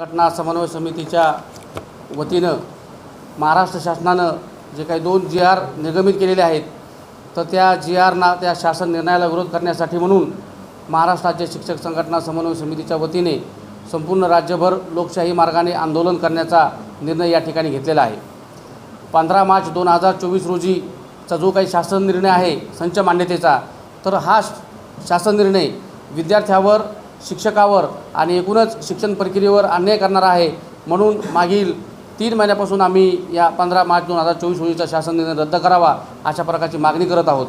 घटना समन्वय समितीच्या वतीनं महाराष्ट्र शासनानं जे काही दोन जी आर निर्गमित केलेले आहेत तर त्या जी आरना त्या शासन निर्णयाला विरोध करण्यासाठी म्हणून महाराष्ट्र राज्य शिक्षक संघटना समन्वय समितीच्या वतीने संपूर्ण राज्यभर लोकशाही मार्गाने आंदोलन करण्याचा निर्णय या ठिकाणी घेतलेला आहे. पंधरा मार्च दोन हजार चोवीस रोजीचा जो काही शासन निर्णय आहे संच मान्यतेचा तर हा शासन निर्णय विद्यार्थ्यावर शिक्षकावर आणि एकूणच शिक्षण प्रक्रियेवर अन्याय करणार आहे. म्हणून मागील तीन महिन्यापासून आम्ही या पंधरा मार्च दोन हजार चोवीस रोजीचा शासन निर्णय रद्द करावा अशा प्रकारची मागणी करत आहोत.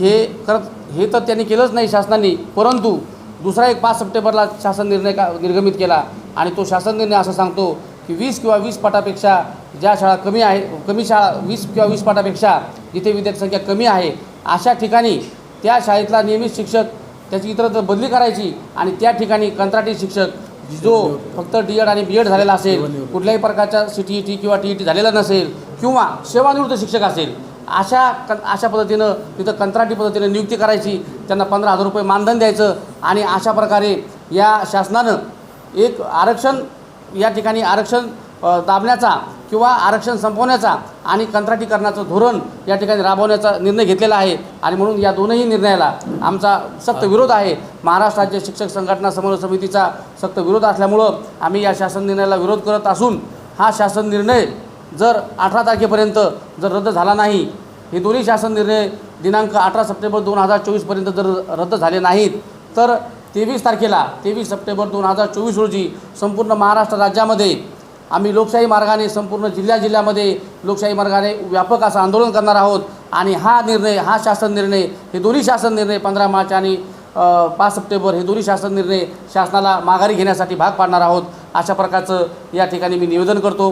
हे करत हे तर त्यांनी केलंच नाही शासनाने परंतु दुसरा एक पाच सप्टेंबरला शासन निर्णय का निर्गमित केला आणि तो शासन निर्णय असं सांगतो की वीस किंवा वीस पाटापेक्षा ज्या शाळा कमी आहे कमी शाळा वीस किंवा वीस पाटापेक्षा जिथे विद्यार्थी संख्या कमी आहे अशा ठिकाणी त्या शाळेतला नियमित शिक्षक त्याची इतरत्र बदली करायची आणि त्या ठिकाणी कंत्राटी शिक्षक जो फक्त डी एड आणि बी एड झालेला असेल कुठल्याही प्रकारचा सी टी ई टी किंवा टी ई टी झालेला नसेल किंवा सेवानिवृत्त शिक्षक असेल अशा क अशा पद्धतीनं तिथं कंत्राटी पद्धतीनं नियुक्ती करायची त्यांना पंधरा हजार रुपये मानधन द्यायचं आणि अशा प्रकारे या शासनानं एक आरक्षण या ठिकाणी आरक्षण दाबण्याचा किंवा आरक्षण संपवण्याचा आणि कंत्राटीकरणाचं धोरण या ठिकाणी राबवण्याचा निर्णय घेतलेला आहे. आणि म्हणून या दोनही निर्णयाला आमचा सक्त विरोध आहे. महाराष्ट्र राज्य शिक्षक संघटना समन्वय समितीचा सक्त विरोध असल्यामुळं आम्ही या शासन निर्णयाला विरोध करत असून हा शासन निर्णय जर अठरा तारखेपर्यंत जर रद्द झाला नाही हे दोन्ही शासन निर्णय दिनांक अठरा सप्टेंबर दोन हजार चोवीसपर्यंत जर रद्द झाले नाहीत तर तेवीस तारखेला तेवीस सप्टेंबर दोन हजार चोवीस रोजी संपूर्ण महाराष्ट्र राज्यामध्ये आम्ही लोकशाही मार्गाने संपूर्ण जिल्ह्या जिल्ह्यामध्ये लोकशाही मार्गाने व्यापक असं आंदोलन करणार आहोत. आणि हा निर्णय हा शासन निर्णय हे दोन्ही शासन निर्णय पंधरा मार्च आणि पाच सप्टेंबर हे दोन्ही शासन निर्णय शासनाला माघारी घेण्यासाठी भाग पाडणार आहोत. अशा प्रकारचं या ठिकाणी मी निवेदन करतो.